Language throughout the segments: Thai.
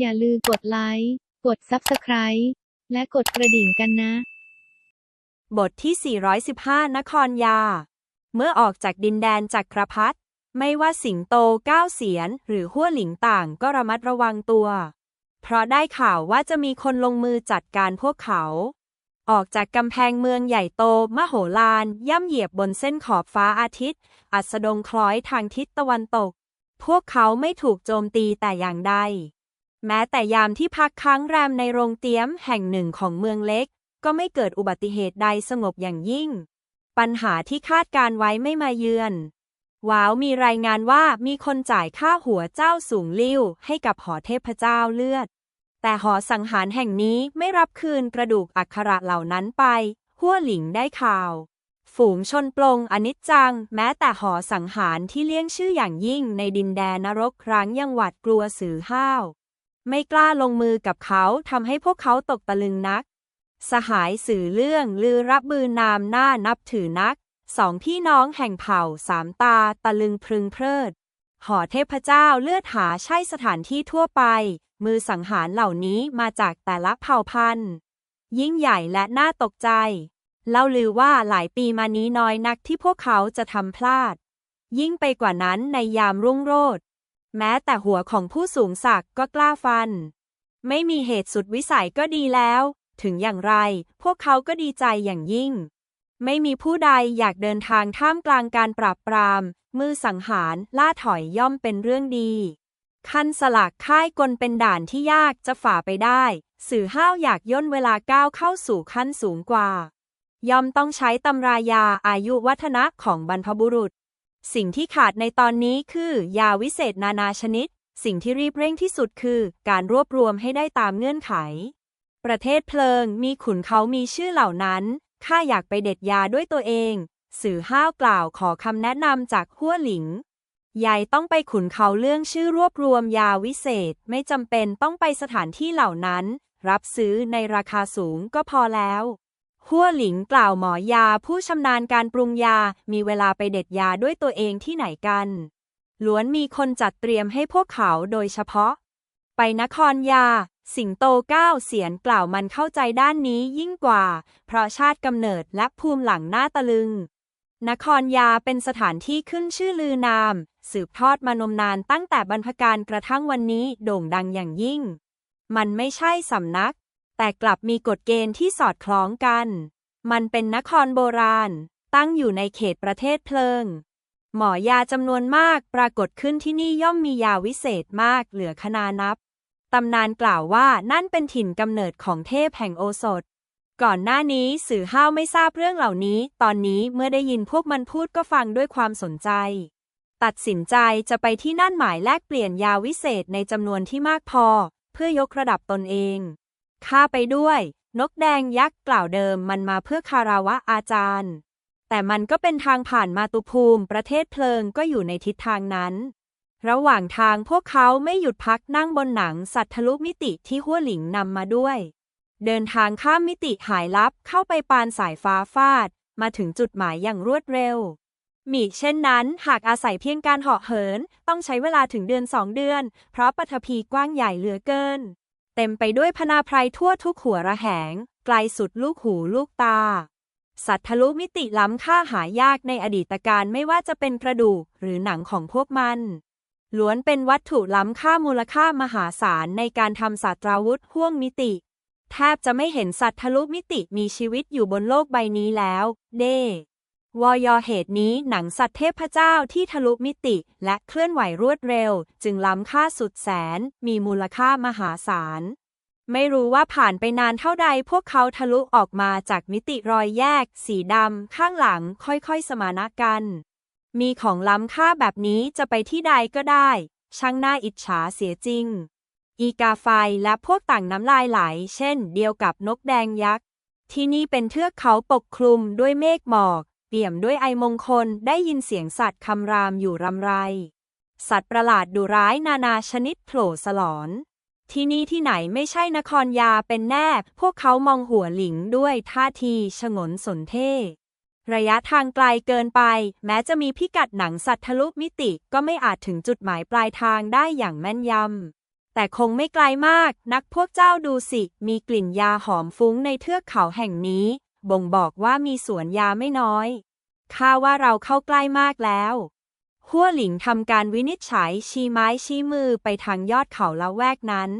อย่าลืมกดไลค์ กด Subscribe และกดกระดิ่งกันนะ บทที่ 415 นครยา เมื่อออกจากดินแดนจักรพรรดิไม่ว่าสิงโตก้าวเสียน หรือหัวหลิงต่างก็ระมัดระวังตัว เพราะได้ข่าวว่าจะมีคนลงมือจัดการพวกเขา ออกจากกำแพงเมืองใหญ่โตมโหฬารย่ำเหยียบบนเส้นขอบฟ้าอาทิตย์ อัสดงคล้อยทางทิศตะวันตก พวกเขาไม่ถูกโจมตีแต่อย่างใด แม้แต่ยามที่พักค้างแรมในโรงเตี้ยมแห่งหนึ่งของเมืองเล็ก ก็ไม่เกิดอุบัติเหตุใดสงบอย่างยิ่ง ปัญหาที่คาดการไว้ไม่มาเยือนว้าวมีรายงานว่ามีคนจ่ายค่าหัวเจ้าสูงลิ่วให้กับหอเทพเจ้าเลือด แต่หอสังหารแห่งนี้ไม่รับคืนกระดูกอักขระเหล่านั้นไป หัวหลิงได้ข่าว ฝูงชนปลงอนิจจัง แม้แต่หอสังหารที่เลี้ยงชื่ออย่างยิ่งในดินแดนนรกครั้งยังหวาดกลัวสือห้าว ไม่กล้าลงมือกับเขาทำให้พวกเขาตกตะลึงนัก สหายสื่อเรื่องลือรับบือนามหน้านับถือนัก สองพี่น้องแห่งเผ่าสามตาตะลึงพรึงเพลิด หอเทพเจ้าเลือดหาใช่สถานที่ทั่วไป มือสังหารเหล่านี้มาจากแต่ละเผ่าพันธุ์ ยิ่งใหญ่และน่าตกใจ เล่าลือว่าหลายปีมานี้น้อยนักที่พวกเขาจะทำพลาด ยิ่งไปกว่านั้นในยามรุ่งโรจน์ แม้แต่หัวของผู้สูงศักดิ์ก็กล้าฟัน ไม่มีเหตุสุดวิสัยก็ดีแล้ว ถึงอย่างไร พวกเขาก็ดีใจอย่างยิ่ง ไม่มีผู้ใดอยากเดินทางท่ามกลางการปราบปราม มือสังหารล่าถอยย่อมเป็นเรื่องดีขั้นสลักค่ายกลเป็นด่านที่ยากจะฝ่าไปได้ สื่อห้าวอยากย่นเวลาก้าวเข้าสู่ขั้นสูงกว่า ย่อมต้องใช้ตำรายาอายุวัฒนะของบรรพบุรุษ สิ่งที่ขาดในตอนนี้คือ ยาวิเศษนานาชนิด สิ่งที่รีบเร่งที่สุดคือการรวบรวมให้ได้ตามเงื่อนไข ประเทศเพลิงมีขุนเขามีชื่อเหล่านั้น ข้าอยากไปเด็ดยาด้วยตัวเอง สื่อห้าวกล่าวขอคำแนะนำจากหัวหลิง ยายต้องไปขุนเขาเรื่องชื่อรวบรวมยาวิเศษไม่จำเป็นต้องไปสถานที่เหล่านั้น รับซื้อในราคาสูงก็พอแล้ว หัวหลิงกล่าวหมอยาผู้ชำนาญการปรุงยา มีเวลาไปเด็ดยาด้วยตัวเองที่ไหนกัน ล้วนมีคนจัดเตรียมให้พวกเขาโดยเฉพาะ ไปนครยา สิงโตก้าวเสียนกล่าวมันเข้าใจด้านนี้ยิ่งกว่า เพราะชาติกำเนิดและภูมิหลังหน้าตะลึง นครยาเป็นสถานที่ขึ้นชื่อลือนาม สืบทอดมานมนานตั้งแต่บรรพการกระทั่งวันนี้โด่งดังอย่างยิ่ง มันไม่ใช่สำนัก แต่กลับมีกฎเกณฑ์ที่สอดคล้องกัน มันเป็นนครโบราณ ตั้งอยู่ในเขตประเทศเพลิง หมอยาจำนวนมากปรากฏขึ้นที่นี่ย่อมมียาวิเศษมากเหลือขนานับ ตำนานกล่าวว่านั่นเป็นถิ่นกำเนิดของเทพแห่งโอสถ ก่อนหน้านี้สื่อห้าวไม่ทราบเรื่องเหล่านี้ ตอนนี้เมื่อได้ยินพวกมันพูดก็ฟังด้วยความสนใจ ตัดสินใจจะไปที่นั่นหมายแลกเปลี่ยนยาวิเศษในจำนวนที่มากพอ เพื่อยกระดับตนเอง ข้าไปด้วย นกแดงยักษ์กล่าวเดิมมันมาเพื่อคาราวะอาจารย์ แต่มันก็เป็นทางผ่านมาตุภูมิ ประเทศเพลิงก็อยู่ในทิศทางนั้น ระหว่างทางพวกเขาไม่หยุดพักนั่งบนหนังสัตว์ทะลุมิติที่หัวหลิงนำมาด้วย เดินทางข้ามมิติหายลับเข้าไปปานสายฟ้าฟาด มาถึงจุดหมายอย่างรวดเร็วมีเช่นนั้น หากอาศัยเพียงการเหาะเหิน ต้องใช้เวลาถึงเดือนสองเดือน เพราะปฐพีกว้างใหญ่เหลือเกิน เต็มไปด้วยพนาไพรทั่วทุกหัวระแหง ไกลสุดลูกหูลูกตา สัตว์ทะลุมิติล้ำค่าหายากในอดีตการไม่ว่าจะเป็นกระดูกหรือหนังของพวกมัน ล้วนเป็นวัตถุล้ำค่ามูลค่ามหาศาลในการทำศาสตราวุธห่วงมิติ แทบจะไม่เห็นสัตว์ทะลุมิติมีชีวิตอยู่บนโลกใบนี้แล้ว เด้ วอยเหตุนี้หนังสัตว์เทพเจ้าที่ทะลุมิติ และเคลื่อนไหวรวดเร็ว จึงล้ำค่าสุดแสน มีมูลค่ามหาศาล ไม่รู้ว่าผ่านไปนานเท่าใดพวกเขาทะลุออกมาจากมิติรอยแยก สีดำข้างหลังค่อยๆ สมานะกัน มีของล้ำค่าแบบนี้จะไปที่ใดก็ได้ ช่างน่าอิจฉาเสียจริง อีกาไฟและพวกต่างน้ำลายไหล เช่น เดียวกับนกแดงยักษ์ที่นี่เป็นเทือกเขาปกคลุมด้วยเมฆหมอก เปี่ยมด้วยไอมงคลได้ยินเสียงสัตว์คำรามอยู่รำไร สัตว์ประหลาดดุร้ายนานาชนิดโผล่สลอน ที่นี่ที่ไหนไม่ใช่นครยาเป็นแน่ พวกเขามองหัวหลิงด้วยท่าทีชงนสนเท่ระยะทางไกลเกินไป แม้จะมีพิกัดหนังสัตว์ทะลุมิติก็ไม่อาจถึงจุดหมายปลายทางได้อย่างแม่นยำ แต่คงไม่ไกลมากนักพวกเจ้าดูสิ มีกลิ่นยาหอมฟุ้งในเทือกเขาแห่งนี้ บ่งบอกว่ามีสวนยาไม่น้อย ข้าว่าเราเข้าใกล้มากแล้วหัวหลิงทำการวินิจฉัยชี้ไม้ชี้มือไปทางยอดเขาละแวกนั้น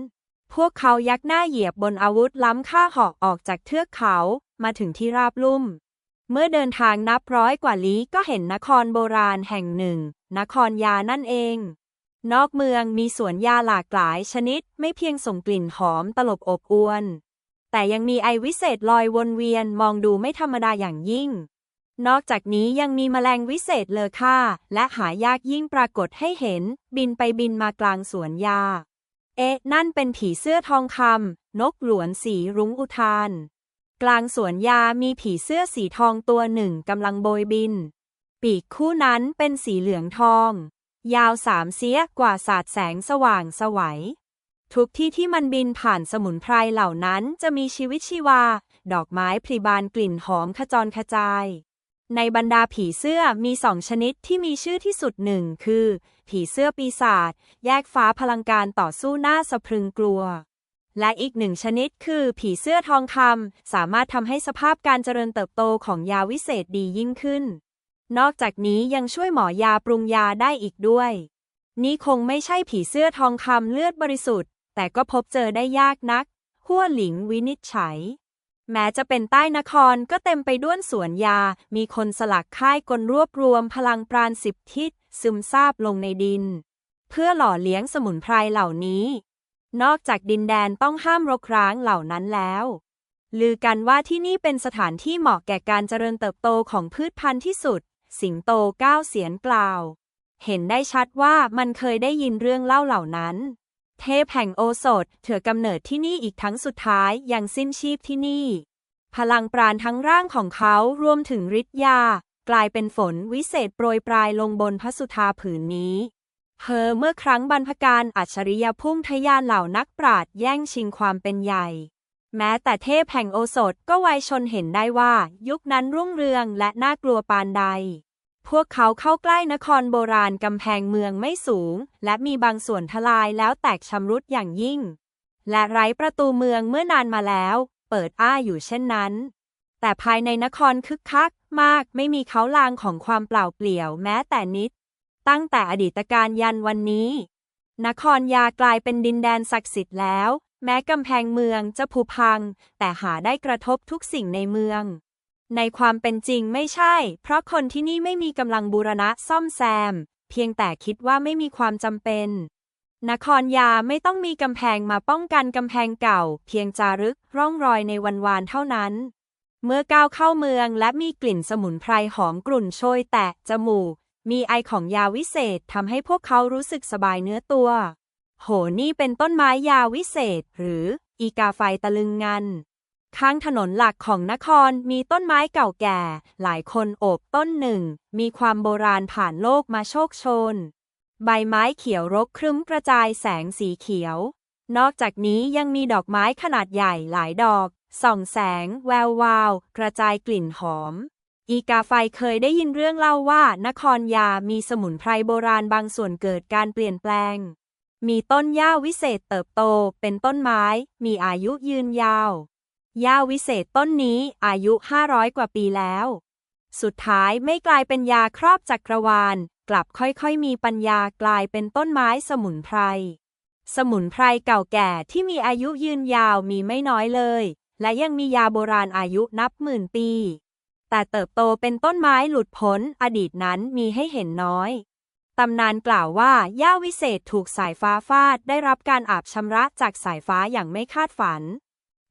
พวกเขายักหน้าเหยียบบนอาวุธล้ำค่าหอกออกจากเทือกเขามาถึงที่ราบลุ่ม เมื่อเดินทางนับร้อยกว่าลี้ก็เห็นนครโบราณแห่งหนึ่ง นครยานั่นเอง นอกเมืองมีสวนยาหลากหลายชนิดไม่เพียงส่งกลิ่นหอมตลบอบอวน แต่ยังมีไอวิเศษลอยวนเวียนมองดูไม่ธรรมดาอย่างยิ่ง นอกจากนี้ยังมีแมลงวิเศษเลอค่า และหายากยิ่งปรากฏให้เห็น บินไปบินมากลางสวนยา เอ๊ะ นั่นเป็นผีเสื้อทองคำนกหลวนสีรุ้งอุทาน กลางสวนยามีผีเสื้อสีทองตัวหนึ่งกำลังโบยบิน ปีกคู่นั้นเป็นสีเหลืองทอง ยาวสามเสี้ยกว่าสาดแสงสว่างสวัย ทุกที่ที่มันบินผ่านสมุนไพรเหล่านั้นจะมีชีวิตชีวา ดอกไม้พลีบานกลิ่นหอมขจรขจาย ในบรรดาผีเสื้อมีสองชนิดที่มีชื่อที่สุดหนึ่งคือ ผีเสื้อปีศาจแยกฟ้าพลังการต่อสู้หน้าสะพรึงกลัว และอีกหนึ่งชนิดคือ ผีเสื้อทองคำสามารถทำให้สภาพการเจริญเติบโตของยาวิเศษดียิ่งขึ้น นอกจากนี้ยังช่วยหมอยาปรุงยาได้อีกด้วย นี่คงไม่ใช่ผีเสื้อทองคำเลือดบริสุทธิ์ แต่ก็พบเจอได้ยากนัก หัวหลิงวินิจฉัย แม้จะเป็นใต้นครก็เต็มไปด้วยสวนยา มีคนสลักค่ายกลรวบรวมพลังปราณสิบทิศ ซึมซาบลงในดิน เพื่อหล่อเลี้ยงสมุนไพรเหล่านี้ นอกจากดินแดนต้องห้ามรกร้างเหล่านั้นแล้วลือกันว่าที่นี่เป็นสถานที่เหมาะแก่การเจริญเติบโตของพืชพันธุ์ที่สุด สิงโตก้าวเสียนกล่าว เห็นได้ชัดว่ามันเคยได้ยินเรื่องเล่าเหล่านั้น เทพแห่งโอสถเถือกำเนิดที่นี่อีกทั้งสุดท้ายยังสิ้นชีพที่นี่ พลังปราณทั้งร่างของเขารวมถึงฤทธิ์ยา กลายเป็นฝนวิเศษโปรยปลายลงบนพระสุธาผืนนี้เพอเมื่อครั้งบรรพการอัจฉริยพุ่งทะยานเหล่านักปราดแย่งชิงความเป็นใหญ่ แม้แต่เทพแห่งโอสถก็ไวยชนเห็นได้ว่า ยุคนั้นรุ่งเรืองและน่ากลัวปานใด พวกเขาเข้าใกล้นครโบราณกำแพงเมืองไม่สูง และมีบางส่วนทลายแล้วแตกชำรุดอย่างยิ่ง และไร้ประตูเมืองเมื่อนานมาแล้ว เปิดอ้าอยู่เช่นนั้น แต่ภายในนครคึกคักมากไม่มีเขาลางของความเปล่าเปลี่ยวแม้แต่นิด ตั้งแต่อดีตการยันวันนี้ นครยากลายเป็นดินแดนศักดิ์สิทธิ์แล้ว แม้กำแพงเมืองจะผุพัง แต่หาได้กระทบทุกสิ่งในเมือง ในความเป็นจริงไม่ใช่ เพราะคนที่นี่ไม่มีกำลังบูรณะซ่อมแซม เพียงแต่คิดว่าไม่มีความจำเป็น นครยาไม่ต้องมีกำแพงมาป้องกันกำแพงเก่า เพียงจารึกร่องรอยในวันวานเท่านั้น เมื่อก้าวเข้าเมืองและมีกลิ่นสมุนไพรหอมกลุ่นโชยแตะจมูก มีไอของยาวิเศษทำให้พวกเขารู้สึกสบายเนื้อตัว โหนี่เป็นต้นไม้ยาวิเศษ หรือ อีกาไฟตะลึงงัน ข้างถนนหลักของนครมีต้นไม้เก่าแก่ หลายคนโอบต้นหนึ่ง มีความโบราณผ่านโลกมาโชคชน ใบไม้เขียวรกครึ้มกระจายแสงสีเขียว นอกจากนี้ยังมีดอกไม้ขนาดใหญ่หลายดอก ส่องแสง แวววาว กระจายกลิ่นหอม อีกาไฟเคยได้ยินเรื่องเล่าว่า นครยามีสมุนไพรโบราณบางส่วนเกิดการเปลี่ยนแปลง มีต้นหญ้าวิเศษเติบโตเป็นต้นไม้ มีอายุยืนยาว หญ้าวิเศษต้นนี้อายุ 500 กว่าปีแล้ว สุดท้ายไม่กลายเป็นยาครอบจักรวาล กลับค่อยๆ มีปัญญากลายเป็นต้นไม้สมุนไพร สมุนไพรเก่าแก่ที่มีอายุยืนยาวมีไม่น้อยเลย และยังมียาโบราณอายุนับหมื่นปี แต่เติบโตเป็นต้นไม้หลุดพ้นอดีตนั้นมีให้เห็นน้อยตำนานกล่าวว่าย่าวิเศษถูกสายฟ้าฟาดได้รับการอาบชำระจากสายฟ้าอย่างไม่คาดฝัน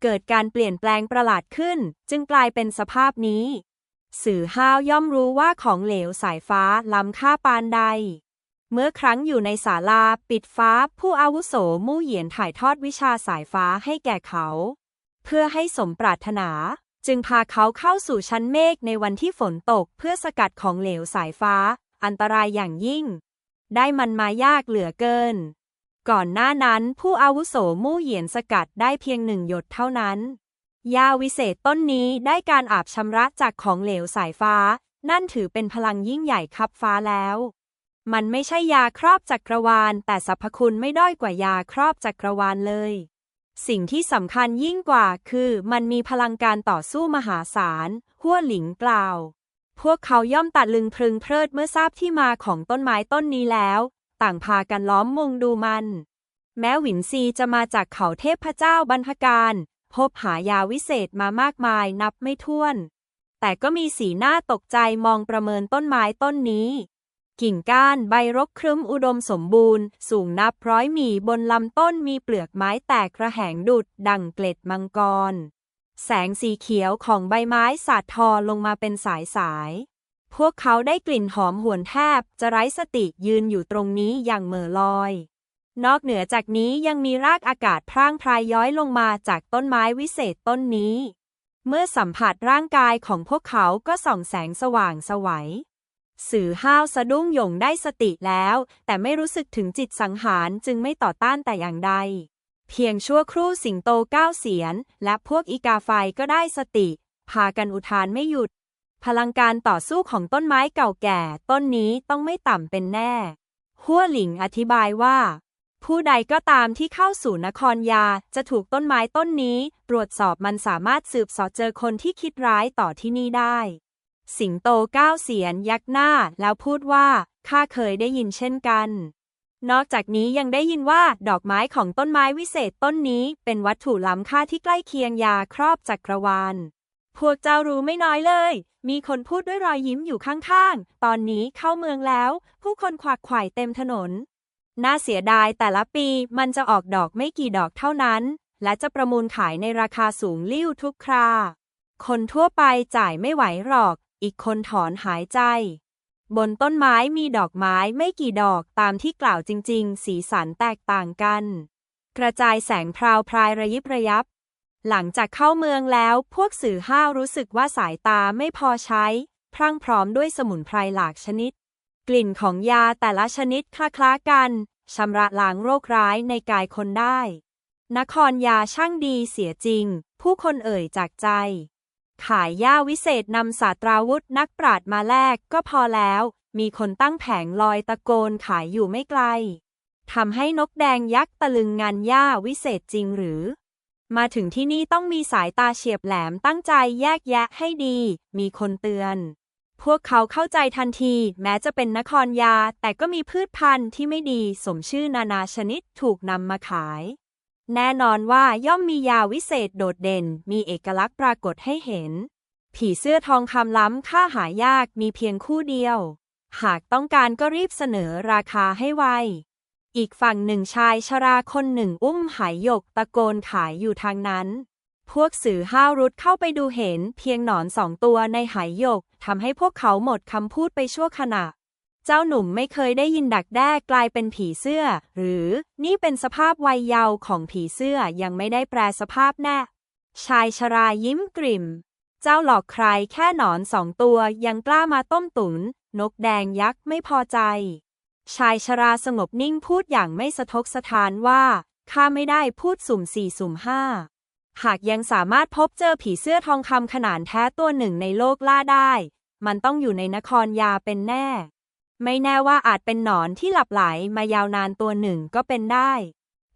เกิดการเปลี่ยนแปลงประหลาดขึ้น จึงกลายเป็นสภาพนี้ สื่อห้าวย่อมรู้ว่าของเหลวสายฟ้าล้ำค่าปานใด เมื่อครั้งอยู่ในศาลาปิดฟ้าผู้อาวุโสมู่เหยียนถ่ายทอดวิชาสายฟ้าให้แก่เขา เพื่อให้สมปรารถนา จึงพาเขาเข้าสู่ชั้นเมฆในวันที่ฝนตกเพื่อสกัดของเหลวสายฟ้า อันตรายอย่างยิ่ง ได้มันมายากเหลือเกิน ก่อนหน้านั้นผู้อาวุโสมู่เหยียนสกัดได้เพียงหนึ่งหยดเท่านั้น ยาวิเศษต้นนี้ได้การอาบชำระจากของเหลวสายฟ้า นั่นถือเป็นพลังยิ่งใหญ่คับฟ้าแล้ว มันไม่ใช่ยาครอบจักรวาล แต่สรรพคุณไม่ด้อยกว่ายาครอบจักรวาลเลย สิ่งที่สำคัญยิ่งกว่าคือมันมีพลังการต่อสู้มหาศาลหัวหลิงกล่าว พวกเขาย่อมตัดลึงพรึงเพลิดเมื่อทราบที่มาของต้นไม้ต้นนี้แล้ว ต่างพากันล้อมมุงดูมัน แม้หวินซีจะมาจากเขาเทพเจ้าบรรพการ พบหายาวิเศษมามากมายนับไม่ถ้วน แต่ก็มีสีหน้าตกใจมองประเมินต้นไม้ต้นนี้ กิ่งก้านใบรกครึ้มอุดมสมบูรณ์ สูงนับร้อยหมี่บนลำต้นมีเปลือกไม้แตกกระแหงดุดดั่งเกล็ดมังกร แสงสีเขียวของใบไม้สาดทอลงมาเป็นสายสาย พวกเขาได้กลิ่นหอมหวนแทบ จะไร้สติยืนอยู่ตรงนี้อย่างเหม่อลอย นอกเหนือจากนี้ยังมีรากอากาศพร่างพรายย้อยลงมาจากต้นไม้วิเศษต้นนี้ เมื่อสัมผัสร่างกายของพวกเขาก็ส่องแสงสว่างสวัยสื่อห้าวสะดุ้งหยงได้สติแล้ว แต่ไม่รู้สึกถึงจิตสังหารจึงไม่ต่อต้านแต่อย่างใด เพียงชั่วครู่สิงโตก้าวเสียน และพวกอีกาไฟก็ได้สติ พากันอุทานไม่หยุด พลังการต่อสู้ของต้นไม้เก่าแก่ ต้นนี้ต้องไม่ต่ำเป็นแน่ หัวหลิงอธิบายว่า ผู้ใดก็ตามที่เข้าสู่นครยาจะถูกต้นไม้ต้นนี้ ตรวจสอบมันสามารถสืบสอเจอคนที่คิดร้ายต่อที่นี่ได้ สิงโตก้าวเสียนยักหน้าแล้วพูดว่าข้าเคยได้ยินเช่นกัน นอกจากนี้ยังได้ยินว่าดอกไม้ของต้นไม้วิเศษต้นนี้เป็นวัตถุล้ำค่าที่ใกล้เคียงยาครอบจักรวาล พวกเจ้ารู้ไม่น้อยเลย มีคนพูดด้วยรอยยิ้มอยู่ข้างๆ ตอนนี้เข้าเมืองแล้ว ผู้คนขวักไขว่เต็มถนน น่าเสียดายแต่ละปีมันจะออกดอกไม่กี่ดอกเท่านั้น และจะประมูลขายในราคาสูงลิ่วทุกครา คนทั่วไปจ่ายไม่ไหวหรอก อีกคนถอนหายใจ บนต้นไม้มีดอกไม้ไม่กี่ดอกตามที่กล่าวจริง ๆ สีสันแตกต่างกัน กระจายแสงพราวพรายระยิบระยับ หลังจากเข้าเมืองแล้ว พวกสื่อห้าวรู้สึกว่าสายตาไม่พอใช้ พรั่งพร้อมด้วยสมุนไพรหลากชนิด กลิ่นของยาแต่ละชนิดคล้าๆกันชำระล้างโรคร้ายในกายคนได้ นครยาช่างดีเสียจริง ผู้คนเอ่ยจากใจ ขายยาวิเศษนำศาสตราวุธนักปราดมาแลกก็พอแล้ว มีคนตั้งแผงลอยตะโกนขายอยู่ไม่ไกลทำให้นกแดงยักษ์ตะลึงงานย่าวิเศษจริงหรือ มาถึงที่นี่ต้องมีสายตาเฉียบแหลมตั้งใจแยกแยะให้ดี มีคนเตือน พวกเขาเข้าใจทันที แม้จะเป็นนครยา แต่ก็มีพืชพันธุ์ที่ไม่ดีสมชื่อนานาชนิดถูกนำมาขาย แน่นอนว่าย่อมมียาวิเศษโดดเด่น มีเอกลักษณ์ปรากฏให้เห็น ผีเสื้อทองคำล้ำค่าหายากมีเพียงคู่เดียว หากต้องการก็รีบเสนอราคาให้ไว อีกฝั่งหนึ่งชายชราคนหนึ่งอุ้มหายหยกตะโกนขายอยู่ทางนั้น พวกสื่อห้าวรุดเข้าไปดูเห็นเพียงหนอนสองตัวในหายหยกทำให้พวกเขาหมดคำพูดไปชั่วขณะ เจ้าหนุ่มไม่เคยได้ยินดักแด้กลายเป็นผีเสื้อ หรือนี่เป็นสภาพวัยเยาว์ของผีเสื้อยังไม่ได้แปลสภาพแน่ ชายชรายิ้มกริ่ม เจ้าหลอกใครแค่หนอนสองตัวยังกล้ามาต้มตุนนกแดงยักษ์ไม่พอใจ ชายชราสงบนิ่งพูดอย่างไม่สะทกสะท้านว่า ข้าไม่ได้พูดสุ่มสี่สุ่มห้า หากยังสามารถพบเจอผีเสื้อทองคำขนาดแท้ตัวหนึ่งในโลกล่าได้ มันต้องอยู่ในนครยาเป็นแน่ ไม่แน่ว่าอาจเป็นหนอนที่หลับไหลมายาวนานตัวหนึ่งก็เป็นได้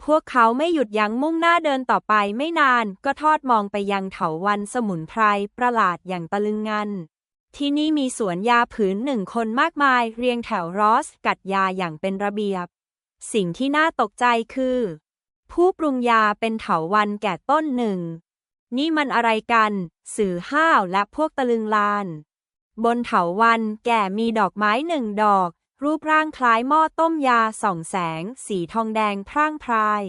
พวกเขาไม่หยุดยั้งมุ่งหน้าเดินต่อไปไม่นานก็ทอดมองไปยังเถาวันสมุนไพรประหลาดอย่างตะลึงงัน ที่นี่มีสวนยาผืนหนึ่งคนมากมาย เรียงแถวรอส กัดยาอย่างเป็นระเบียบ สิ่งที่น่าตกใจคือ ผู้ปรุงยาเป็นเถาวันแก่ต้นหนึ่ง นี่มันอะไรกัน สื่อห้าวและพวกตะลึงลาน บนเถาวันแก่มีดอกไม้หนึ่งดอก รูปร่างคล้ายหม้อต้มยาส่องแสง สีทองแดงพร่างพราย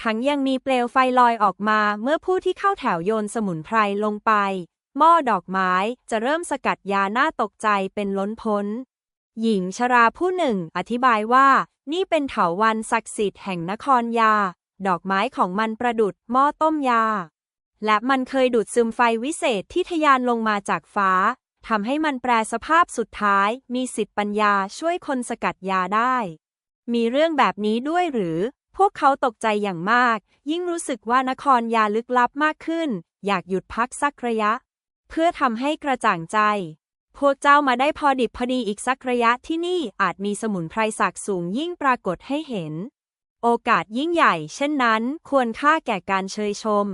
ทั้งยังมีเปลวไฟลอยออกมาเมื่อผู้ที่เข้าแถวโยนสมุนไพรลงไป หม้อดอกไม้จะเริ่มสกัดยาหน่าตกใจเป็นล้นพ้น หญิงชราผู้หนึ่งอธิบายว่า นี่เป็นเถาวันศักดิ์สิทธิ์แห่งนครยา ดอกไม้ของมันประดุดหม้อต้มยา และมันเคยดูดซึมไฟวิเศษที่ทะยานลงมาจากฟ้าทำให้มันแปรสภาพสุดท้าย มีสิทธิ์ปัญญาช่วยคนสกัดยาได้ มีเรื่องแบบนี้ด้วยหรือ พวกเขาตกใจอย่างมาก ยิ่งรู้สึกว่านครยาลึกลับมากขึ้น อยากหยุดพักสักระยะ เพื่อทำให้กระจ่างใจ พวกเจ้ามาได้พอดิบพอดีอีกสักระยะที่นี่อาจมีสมุนไพรศักดิ์สูงยิ่งปรากฏให้เห็น โอกาสยิ่งใหญ่ เช่นนั้น ควรค่าแก่การเชยชม